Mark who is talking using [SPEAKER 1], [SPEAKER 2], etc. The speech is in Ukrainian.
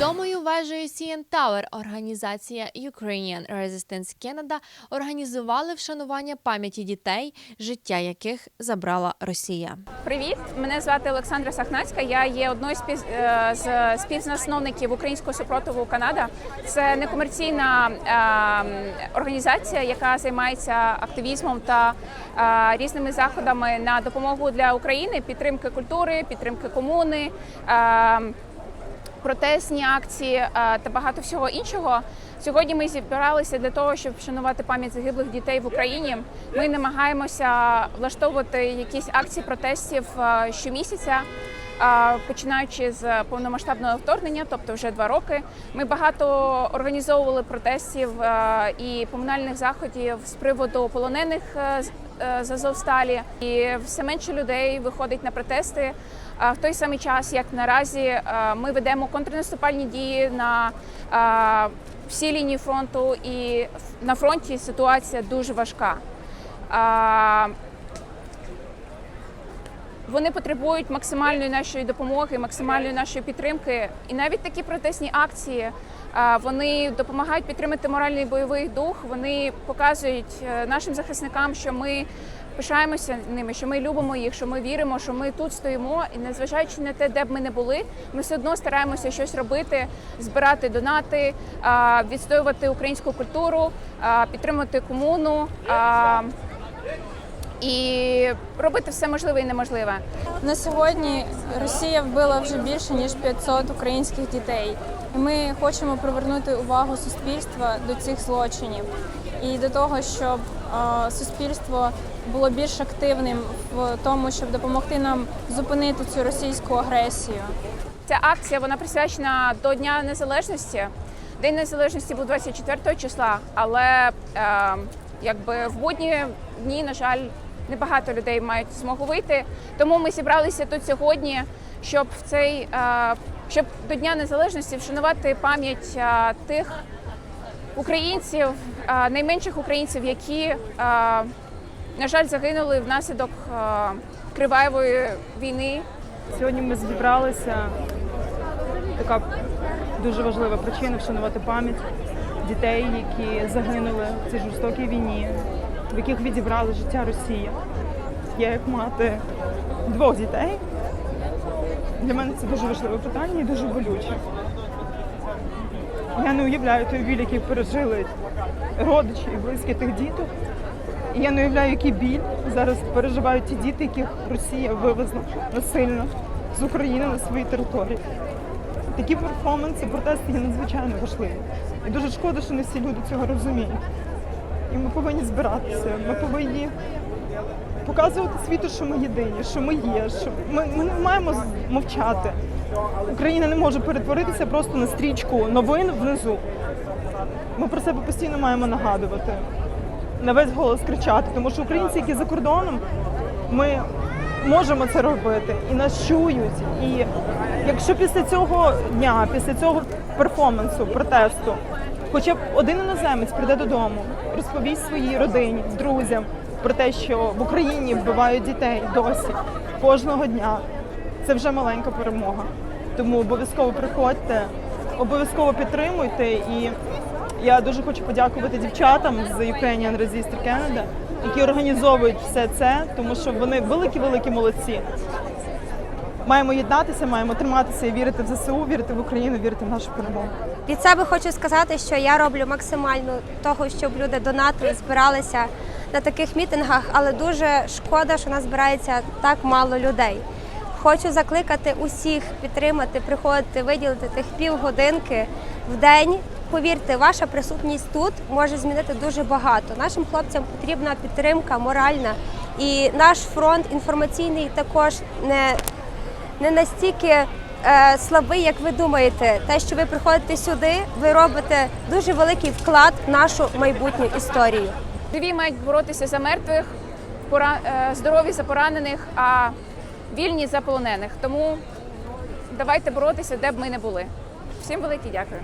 [SPEAKER 1] Відомою вежею CN Tower організація Ukrainian Resistance Canada організували вшанування пам'яті дітей, життя яких забрала Росія.
[SPEAKER 2] Привіт, мене звати Олександра Сахнацька. Я є одною з спів- е, співзасновників українського супротиву Канада. Це некомерційна е, організація, яка займається активізмом та е, різними заходами на допомогу для України, підтримки культури, підтримки комуни. е, протестні акції е, та багато всього іншого. Сьогодні ми зібралися для того, щоб вшанувати пам'ять загиблих дітей в Україні. Ми намагаємося влаштовувати якісь акції протестів е, щомісяця. е, Починаючи з повномасштабного вторгнення, тобто вже два роки, ми багато організовували протестів і комунальних заходів з приводу полонених з- е, Азовсталі. І все менше людей виходить на протести. А В той самий час, як наразі, е, ми ведемо контрнаступальні дії на всі всій лінії фронту, і на фронті ситуація дуже важка. Вони потребують максимальної нашої допомоги, максимальної нашої підтримки. І навіть такі протестні акції вони допомагають підтримати моральний бойовий дух. Вони показують е, нашим захисникам, що ми пишаємося ними, що ми любимо їх, що ми віримо, що ми тут стоїмо. І незважаючи на те, де б ми не були, ми все одно стараємося щось робити, збирати донати, відстоювати українську культуру, а, підтримувати комуну. І робити все можливе і неможливе.
[SPEAKER 3] На сьогодні Росія вбила вже більше ніж 500 українських дітей, і ми хочемо привернути увагу суспільства до цих злочинів і до того, щоб суспільство було більш активним в тому, щоб допомогти нам зупинити цю російську агресію.
[SPEAKER 2] Ця акція вона присвячена до Дня Незалежності. День Незалежності був 24 числа, але е, якби в будні дні, на жаль, небагато людей мають змогу вийти. Тому ми зібралися тут сьогодні, щоб в цей е, щоб до Дня Незалежності вшанувати пам'ять е, тих українців, е, найменших українців, які, на жаль, загинули внаслідок кривавої війни
[SPEAKER 4] Сьогодні ми зібралися. Така дуже важлива причина вшанувати пам'ять дітей, які загинули в цій жорстокій війні, в яких відібрали життя Росія. Я як мати двох дітей. Для мене це дуже важливе питання і дуже болюче. Я не уявляю той біль, який пережили родичі і близькі тих діток. І я не уявляю, який біль зараз переживають ті діти, яких Росія вивезла насильно з України на свої території. Такі перформанси, протести є надзвичайно важливі. І дуже шкода, що не всі люди цього розуміють. І ми повинні збиратися. Ми повинні показувати світу, що ми єдині, що ми є, що ми, ми не маємо мовчати. Україна не може перетворитися просто на стрічку новин внизу. Ми про себе постійно маємо нагадувати на весь голос кричати, тому що українці, які за кордоном, ми можемо це робити і нас чують. І якщо після цього дня, після цього перформансу, протесту, хоча б один іноземець прийде додому, розповість своїй родині, друзям про те, що в Україні вбивають дітей досі кожного дня, це вже маленька перемога. Тому обов'язково приходьте, обов'язково підтримуйте і я дуже хочу подякувати дівчатам з Ukrainian Resistor Canada, які організовують все це, тому що вони великі-великі молодці. Маємо єднатися, маємо триматися і вірити в ЗСУ, вірити в Україну, вірити в нашу перемогу.
[SPEAKER 5] Від себе хочу сказати, що я роблю максимально того, щоб люди донатили, збиралися на таких мітингах, але дуже шкода, що нас збирається так мало людей. Хочу закликати усіх підтримати, приходити, виділити тих півгодинки в день. Повірте, ваша присутність тут може змінити дуже багато. Нашим хлопцям потрібна підтримка моральна, і наш фронт інформаційний також не не настільки е, слабий, як ви думаєте. Те, що ви приходите сюди, ви робите дуже великий вклад в нашу майбутню історію.
[SPEAKER 2] Живі мають боротися за мертвих, пора... е, здорові за поранених, а вільні за полонених. Тому давайте боротися, де б ми не були. Всім велике дякую.